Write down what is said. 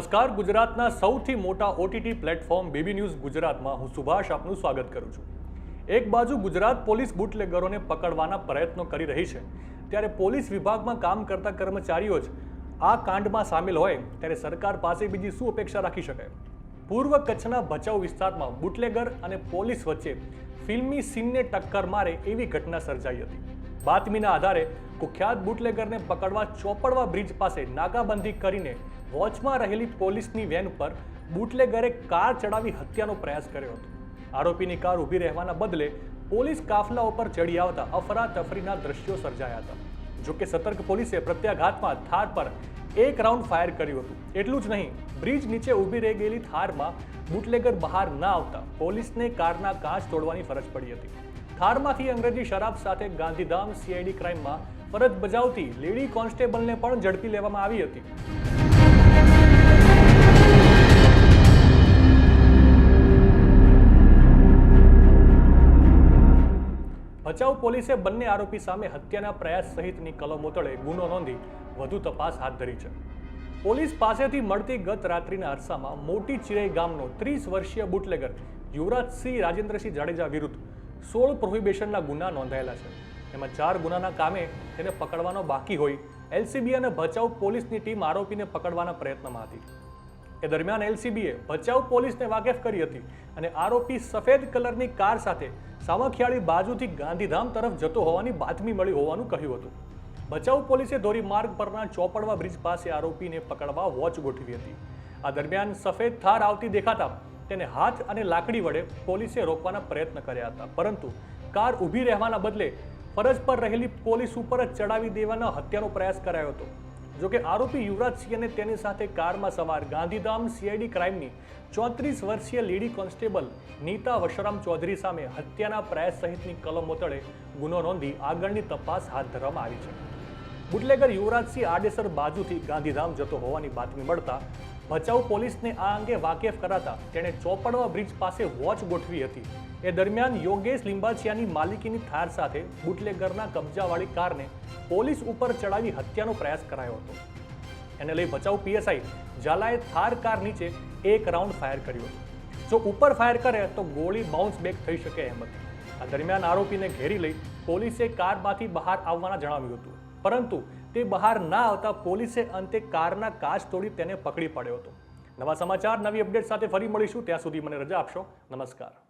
નમસ્કાર. ગુજરાતના સૌથી મોટા ઓટીટી પ્લેટફોર્મ બીબી ન્યૂઝ ગુજરાતમાં. હું સુભાષ આપનું સ્વાગત કરું છું. એક બાજુ ગુજરાત પોલીસ બુટલેગરોને પકડવાના પ્રયત્નો કરી રહી છે. ત્યારે પોલીસ વિભાગમાં કામ કરતા કર્મચારીઓ જ આ કાંડમાં સામેલ હોય, ત્યારે સરકાર પાસે બીજી શું અપેક્ષા રાખી શકાય? પૂર્વ કચ્છના ભચાઉ વિસ્તારમાં બુટલેગર અને પોલીસ વચ્ચે ફિલ્મી સીનને ટક્કર મારે એવી ઘટના સર્જાઈ હતી. બાતમીના આધારે કુખ્યાત બુટલેગરને પકડવા ચોપડવા બ્રિજ પાસે નાકાબંધી કરીને વોચમાં રહેલી પોલીસની વેન પર બુટલેગરે કાર ચડાવી હત્યાનો પ્રયાસ કર્યો હતો. આરોપીની કાર ઊભી રહેવાના બદલે પોલીસ કાફલા ઉપર ચડી આવતા અફરાતફરીના દ્રશ્યો સર્જાયા હતા. જોકે સતર્ક પોલીસે પ્રત્યાઘાતમાં થાર પર એક રાઉન્ડ ફાયર કર્યું હતું. એટલું જ નહીં, બ્રિજ નીચે ઊભી રહી ગયેલી થારમાં બુટલેગર બહાર ના આવતા પોલીસને કારના કાચ તોડવાની ફરજ પડી હતી. થારમાંથી અંગ્રેજી શરાબ સાથે ગાંધીધામ સીઆઈડી ક્રાઇમમાં ફરજ બજાવતી લેડી કોન્સ્ટેબલને પણ ઝડપી લેવામાં આવી હતી. ભચાઉ પોલીસે બંને આરોપી સામે હત્યાના પ્રયાસ સહિતની કલમો તળે ગુનો નોંધી વધુ તપાસ હાથ ધરી છે. પોલીસ પાસેથી મળતી ગત રાત્રિના અરસામાં મોટી ચિરાઈ ગામનો ત્રીસ વર્ષીય બુટલેગર યુવરાજસિંહ રાજેન્દ્રસિંહ જાડેજા વિરુદ્ધ સોળ પ્રોહિબિશનના ગુના નોંધાયેલા છે. એમાં ચાર ગુનાના કામે તેને પકડવાનો બાકી હોય. એલસીબી અને ભચાઉ પોલીસની ટીમ આરોપીને પકડવાના પ્રયત્નમાં હતી. એ દરમિયાન એલસીબીએ ભચાઉ પોલીસને વાકેફ કરી હતી અને આરોપી સફેદ કલરની કાર સાથે સામખિયાળી બાજુથી ગાંધીધામ તરફ જતો હોવાની બાતમી મળી હોવાનું કહ્યું હતું. ભચાઉ પોલીસે ધોરીમાર્ગ પરના ચોપડવા બ્રિજ પાસે આરોપીને પકડવા વોચ ગોઠવી હતી. આ દરમિયાન સફેદ થાર આવતી દેખાતા તેને હાથ અને લાકડી વડે પોલીસે રોકવાના પ્રયત્ન કર્યા હતા. પરંતુ કાર ઊભી રહેવાના બદલે ફરજ પર રહેલી પોલીસ ઉપર જ ચડાવી દેવાના હત્યાનો પ્રયાસ કરાયો હતો. જોકે આરોપી યુવરાજસિંહ અને તેની સાથે કારમાં સવાર ગાંધીધામ સીઆઈડી ક્રાઇમની ચોત્રીસ વર્ષીય લેડી કોન્સ્ટેબલ નીતા વશરામ ચૌધરી સામે હત્યાના પ્રયાસ સહિતની કલમો તળે ગુનો નોંધી આગળની તપાસ હાથ ધરવામાં આવી છે. બુટલેગર યુવરાજસિંહ આડેસર બાજુથી ગાંધીધામ જતો હોવાની બાતમી મળતા ભચાઉ પોલીસને આ અંગે વાકેફ કરાતા તેણે ચોપડવા બ્રિજ પાસે વોચ ગોઠવી હતી. એ દરમિયાન યોગેશ લિંબાચિયાની માલિકીની થાર સાથે બુટલેગરના કબજાવાળી કારને પોલીસ ઉપર ચડાવી હત્યાનો પ્રયાસ કરાયો હતો. એને લઈ ભચાઉ પીએસઆઈ ઝાલાએ થાર કાર નીચે એક રાઉન્ડ ફાયર કર્યો. જો ઉપર ફાયર કરે તો ગોળી બાઉન્સ બેક થઈ શકે એમ હતી. આ દરમિયાન આરોપીને ઘેરી લઈ પોલીસે કારમાંથી બહાર આવવાના જણાવ્યું હતું. પરંતુ તે બહાર ના આવતા પોલીસે અંતે કારના કાચ તોડી તેને પકડી પાડ્યો હતો. નવા સમાચાર, નવી અપડેટ સાથે ફરી મળીશું. ત્યાં સુધી મને રજા આપશો. નમસ્કાર.